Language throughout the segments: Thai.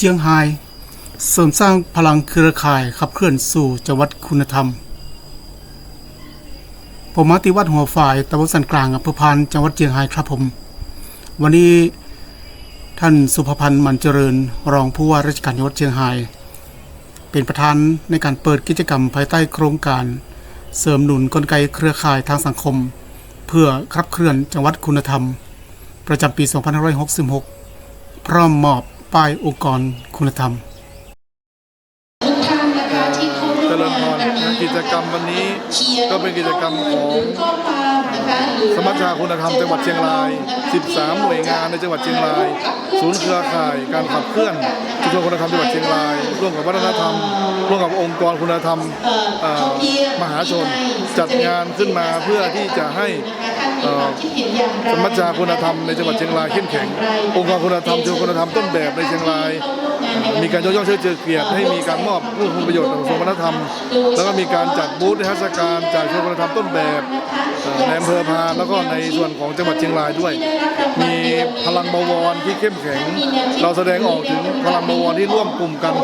เจียงไฮ้เสริมสร้างพลังเครือข่ายขับเคลื่อนสู่จังหวัดคุณธรรม ผมมาติวัดหัวฝ่ายตำบลสันกลางอำเภอพานจังหวัดเจียงไฮ้ครับผม วันนี้ท่านสุภพันธ์มันเจริญรองผู้ว่าราชการจังหวัดเชียงรายเป็นประธานในการเปิดกิจกรรมภายใต้โครงการ เสริมหนุนกลไกเครือข่ายทางสังคม เพื่อขับเคลื่อนจังหวัดคุณธรรม ประจำปี 2566 พร้อมมอบ ป้ายองค์กรคุณธรรมทุกท่านนะคะที่เข้าร่วมเจริญพงารนนะกิจกรรมวันนี้ก็เป็นกิจกรรมของข้อความนะคะหรือสมัชชาคุณธรรมจังหวัดเชียงราย 13 หน่วยงานในจังหวัดเชียงราย ศูนย์เครือข่าย การขับเคลื่อนชุมชนคุณธรรมจังหวัดเชียงราย ร่วมกับวัฒนธรรม ร่วมกับองค์กรคุณธรรมเอ่อมหาชน จัดงานขึ้นมาเพื่อที่จะให้เอ่อ สมัชชาคุณธรรมในจังหวัดเชียงรายเข้มแข็ง องค์กรคุณธรรมชุมชนคุณธรรมต้นแบบในเชียงราย มีการยกย่อเชิดเจือเกียรติให้มีการมอบเพื่อคุณประโยชน์ต่อกระทรวงวัฒนธรรม แล้วก็มีการจัดบูธนิทรรศการจากชุมชนคุณธรรมต้นแบบในอำเภอพานแล้วก็ในส่วนของจังหวัดเชียงรายด้วย มีพลังบวรที่เข้มแข็ง เราแสดงออกถึงพลังบวรที่ร่วมกลุ่มกัน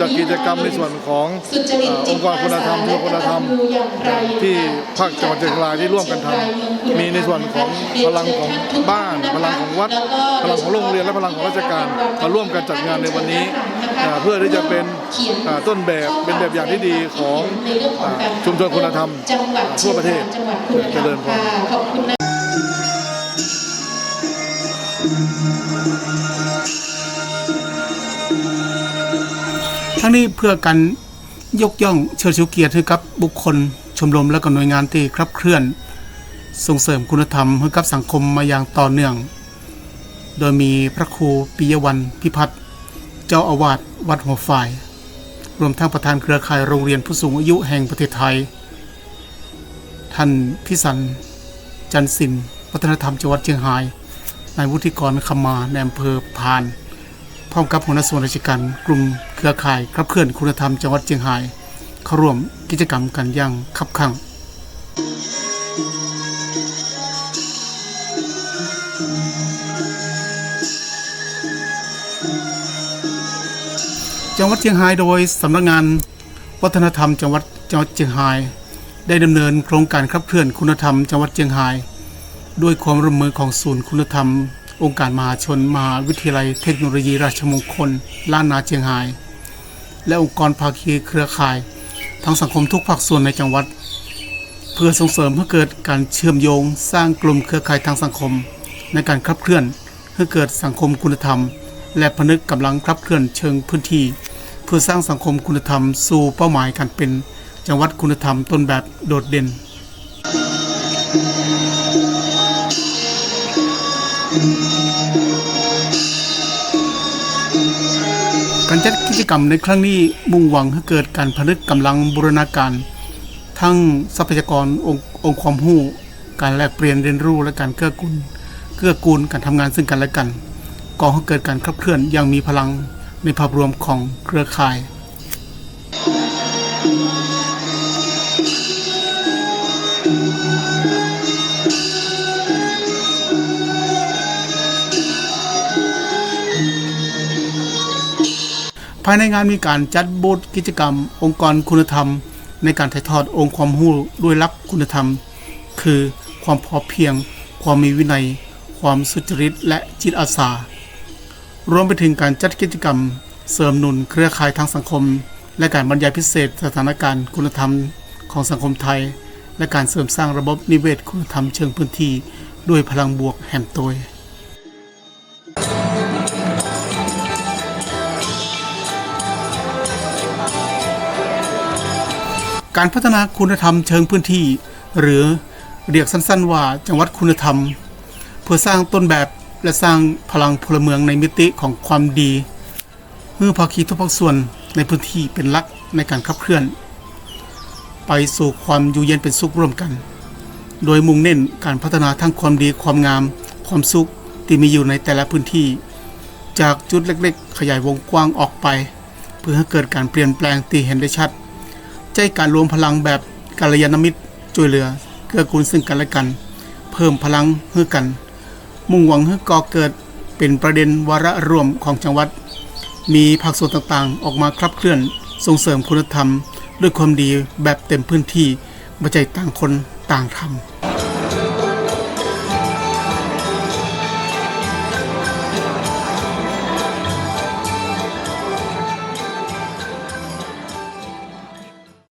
จัดกิจกรรมในส่วนขององค์กรคุณธรรมชุมชนคุณธรรมที่ภาคจังหวัดเชียงรายที่ร่วมกันทำมีในส่วนของพลังของบ้าน พลังของวัด พลังของโรงเรียนและพลังของราชการมาร่วมกันจัดงานในวันนี้ เพื่อที่จะเป็นต้นแบบเป็นแบบอย่างที่ดีของชุมชนคุณธรรมทั่วประเทศจังหวัดเจริญพรค่ะขอบคุณทั้งนี้เพื่อการยกย่องเชิดชูเกียรติให้กับบุคคลชมรมและก็หน่วยงานที่ขับเคลื่อน ส่งเสริมคุณธรรมให้กับสังคมมาอย่างต่อเนื่อง โดยมีพระครูปิยวันพิพัฒน์เจ้าอาวาสวัดหัวฝ่าย รวมทั้งประธานเครือข่ายโรงเรียนผู้สูงอายุแห่งประเทศไทย ท่านพิสันจันทร์สินวัฒนธรรมจังหวัดเชียงรายนายวุฒิกรคำมาในอำเภอพาน พร้อมกับหัวหน้าส่วนราชการกลุ่มเครือข่ายขับเคลื่อนคุณธรรมจังหวัดเชียงรายเข้าร่วมกิจกรรมกันอย่างคับคั่ง จังหวัดเชียงรายโดยสำนักงานวัฒนธรรมจังหวัดจังหวัดเชียงราย ได้ดำเนินโครงการขับเคลื่อนคุณธรรมจังหวัดเชียงราย ด้วยความร่วมมือของศูนย์คุณธรรม องค์การมหาชนมหาวิทยาลัยเทคโนโลยีราชมงคลล้านนาเชียงราย และองค์กรภาคีเครือข่าย ทั้งสังคมทุกภาคส่วนในจังหวัด เพื่อส่งเสริมให้เกิดการเชื่อมโยง สร้างกลุ่มเครือข่ายทางสังคม ในการขับเคลื่อนให้เกิดสังคมคุณธรรม และพนึกกำลังขับเคลื่อนเชิงพื้นที่ พื่อสร้างสังคมคุณธรรมสู่เป้าหมายการเป็นจังหวัดคุณธรรมต้นแบบโดดเด่น การจัดกิจกรรมในครั้งนี้มุ่งหวังให้เกิดการผนึกกำลังบูรณาการ ทั้งทรัพยากรองค์องค์ความรู้การแลกเปลี่ยนเรียนรู้และการเกื้อกูลเกื้อกูลการทำงานซึ่งกันและกันก่อให้เกิดการขับเคลื่อนอย่างมีพลัง ในภาพรวมของเครือข่าย ภายในงานมีการจัดบูธกิจกรรม องค์กรคุณธรรม ในการถ่ายทอดองค์ความรู้ด้วยลักคุณธรรม คือความพอเพียง ความมีวินัย ความสุจริตและจิตอาสา รวมไปถึงการจัดกิจกรรม เสริมหนุนเครือข่ายทางสังคม และการบรรยายพิเศษสถานการณ์คุณธรรมของสังคมไทย และการเสริมสร้างระบบนิเวศคุณธรรมเชิงพื้นที่ด้วยพลังบวกแห่มโตยการพัฒนาคุณธรรมเชิงพื้นที่ หรือเรียกสั้นๆว่าจังหวัดคุณธรรม เพื่อสร้างต้นแบบ และสร้างพลังพลเมืองในมิติของความดีเมื่อภาคีทุกภาคส่วนในพื้นที่เป็นหลักในการขับเคลื่อน ไปสู่ความอยู่เย็นเป็นสุขร่วมกัน โดยมุ่งเน้นการพัฒนาทั้งความดีความงาม ความสุขที่มีอยู่ในแต่ละพื้นที่ จากจุดเล็กๆ ขยายวงกว้างออกไป เพื่อให้เกิดการเปลี่ยนแปลงที่เห็นได้ชัด ใจการรวมพลังแบบกัลยาณมิตรช่วยเหลือเกื้อกูลซึ่งกันและกัน เพิ่มพลังให้กัน มุ่งหวังให้ก่อเกิดเป็นประเด็นวาระรวมของจังหวัด มีภาคส่วนต่างๆ ออกมาคลับเคลื่อนส่งเสริมคุณธรรม ด้วยความดีแบบเต็มพื้นที่บ่ใจต่างคนต่างทำ